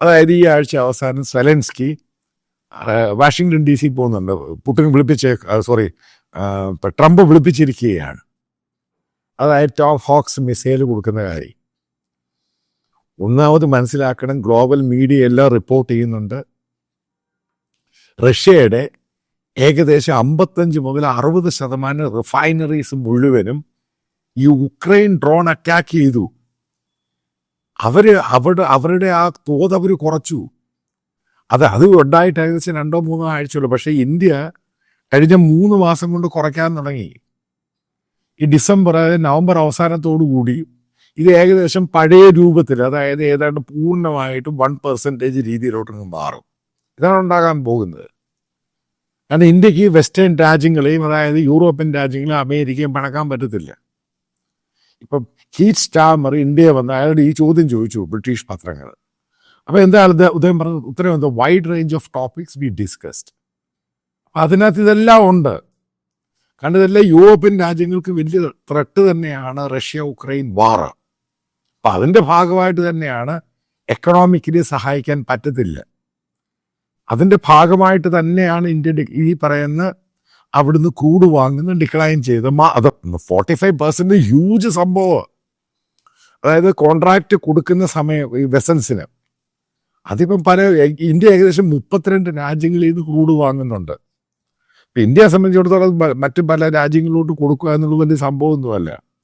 അതായത് ഈ ആഴ്ച അവസാനം സെലൻസ്കി വാഷിങ്ടൺ ഡി സി പോകുന്നുണ്ട്. പുട്ടിൻ വിളിപ്പിച്ച് സോറി ട്രംപ് വിളിപ്പിച്ചിരിക്കുകയാണ്. അതായത് ടോം ഹോക്സ് മിസൈൽ കൊടുക്കുന്ന കാര്യം. ഒന്നാമത് മനസ്സിലാക്കണം ഗ്ലോബൽ മീഡിയ എല്ലാം റിപ്പോർട്ട് ചെയ്യുന്നുണ്ട്. റഷ്യയുടെ ഏകദേശം അമ്പത്തഞ്ച് മുതൽ അറുപത് ശതമാനം റിഫൈനറീസ് മുഴുവനും ഈ ഉക്രൈൻ ഡ്രോൺ അറ്റാക്ക് ചെയ്തു. അവർ അവരുടെ അവരുടെ ആ തോത് അവർ കുറച്ചു. അത് അത് ഉണ്ടായിട്ട് ഏകദേശം രണ്ടോ മൂന്നോ ആഴ്ചയുള്ളൂ. പക്ഷേ ഇന്ത്യ കഴിഞ്ഞ മൂന്ന് മാസം കൊണ്ട് കുറയ്ക്കാൻ തുടങ്ങി. ഈ ഡിസംബർ അതായത് നവംബർ അവസാനത്തോടു കൂടി ഇത് ഏകദേശം പഴയ രൂപത്തിൽ അതായത് ഏതാണ്ട് പൂർണമായിട്ടും വൺ പെർസെന്റേജ് രീതിയിലോട്ടങ്ങ് മാറും. ഇതാണ് ഉണ്ടാകാൻ പോകുന്നത്. കാരണം ഇന്ത്യയ്ക്ക് വെസ്റ്റേൺ രാജ്യങ്ങളെയും അതായത് യൂറോപ്യൻ രാജ്യങ്ങളെയും അമേരിക്കയും പണക്കാൻ പറ്റത്തില്ല. ഇപ്പം ഹീറ്റ് സ്റ്റാമർ ഇന്ത്യ വന്ന് അയാളുടെ ഈ ചോദ്യം ചോദിച്ചു ബ്രിട്ടീഷ് പത്രങ്ങൾ. അപ്പോൾ എന്താ അദ്ദേഹം ഉദയം പറഞ്ഞത് ഉത്തരം എന്താ? Wide range of topics be discussed അപ്പം അതിനകത്ത് ഇതെല്ലാം ഉണ്ട്. കാരണം ഇതെല്ലാം യൂറോപ്യൻ രാജ്യങ്ങൾക്ക് വലിയ ത്രട്ട് തന്നെയാണ് റഷ്യ ഉക്രൈൻ വാർ അപ്പം അതിന്റെ ഭാഗമായിട്ട് തന്നെയാണ് എക്കണോമിക്കലി സഹായിക്കാൻ പറ്റത്തില്ല. അതിന്റെ ഭാഗമായിട്ട് തന്നെയാണ് ഇന്ത്യ ഈ പറയുന്ന അവിടുന്ന് കൂട് വാങ്ങുന്ന ഡിക്ലൈൻ ചെയ്ത് അത് ഫോർട്ടി ഫൈവ് പെർസെന്റ് ഹ്യൂജ് സംഭവം. അതായത് കോൺട്രാക്ട് കൊടുക്കുന്ന സമയം ഈ വെസൻസിന് അതിപ്പം പല ഇന്ത്യ ഏകദേശം മുപ്പത്തിരണ്ട് രാജ്യങ്ങളിൽ നിന്ന് ക്രൂഡ് വാങ്ങുന്നുണ്ട്. ഇപ്പം ഇന്ത്യയെ സംബന്ധിച്ചിടത്തോളം മറ്റു പല രാജ്യങ്ങളിലോട്ട് കൊടുക്കുക എന്നുള്ളത് വലിയ സംഭവമൊന്നുമല്ല